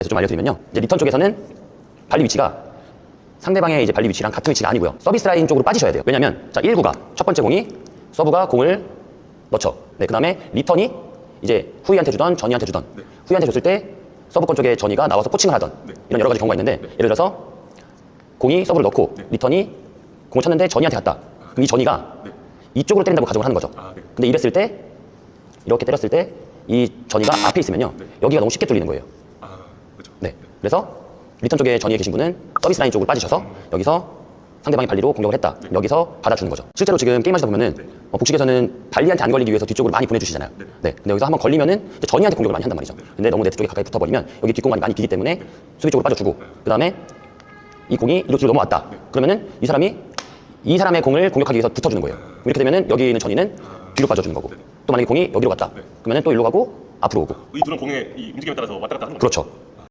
그래서 좀 알려드리면요. 이제 리턴 쪽에서는 발리 위치가 상대방의 이제 발리 위치랑 같은 위치가 아니고요. 서비스 라인 쪽으로 빠지셔야 돼요. 왜냐면 자 1구가 첫 번째 공이 서브가 공을 넣죠. 네, 그다음에 리턴이 이제 후이한테 주던 전이한테 주던 후이한테 줬을 때 서브권 쪽에 전이가 나와서 코칭을 하던 이런 여러 가지 경우가 있는데 예를 들어서 공이 서브를 넣고 리턴이 공을 쳤는데 전이한테 갔다. 그럼 이 전이가 이쪽으로 때린다고 가정을 하는 거죠. 아, 네. 근데 이랬을 때 이렇게 때렸을 때 이 전이가 앞에 있으면요. 여기가 너무 쉽게 뚫리는 거예요. 네. 그래서 리턴 쪽에 전위에 계신 분은 서비스 라인 쪽으로 빠지셔서 여기서 상대방이 발리로 공격을 했다. 여기서 받아주는 거죠. 실제로 지금 게임하시다 보면은 어, 복식에서는 발리한테 안 걸리기 위해서 뒤쪽으로 많이 보내주시잖아요. 네. 근데 여기서 한번 걸리면은 이제 전이한테 공격을 많이 한단 말이죠. 근데 너무 네트 쪽에 가까이 붙어버리면 여기 뒷공간이 많이 비기 때문에 수비 쪽으로 빠져주고 그 다음에 이 공이 뒤로 넘어왔다. 그러면은 이 사람이 이 사람의 공을 공격하기 위해서 붙어주는 거예요. 이렇게 되면은 여기 있는 전이는 뒤로 빠져주는 거고 또 만약에 공이 여기로 갔다. 그러면은 또 일로 가고 앞으로 오고 이 둘은 공의 이 움직임에 따라서 왔다 갔다 하는 거죠. 그렇죠.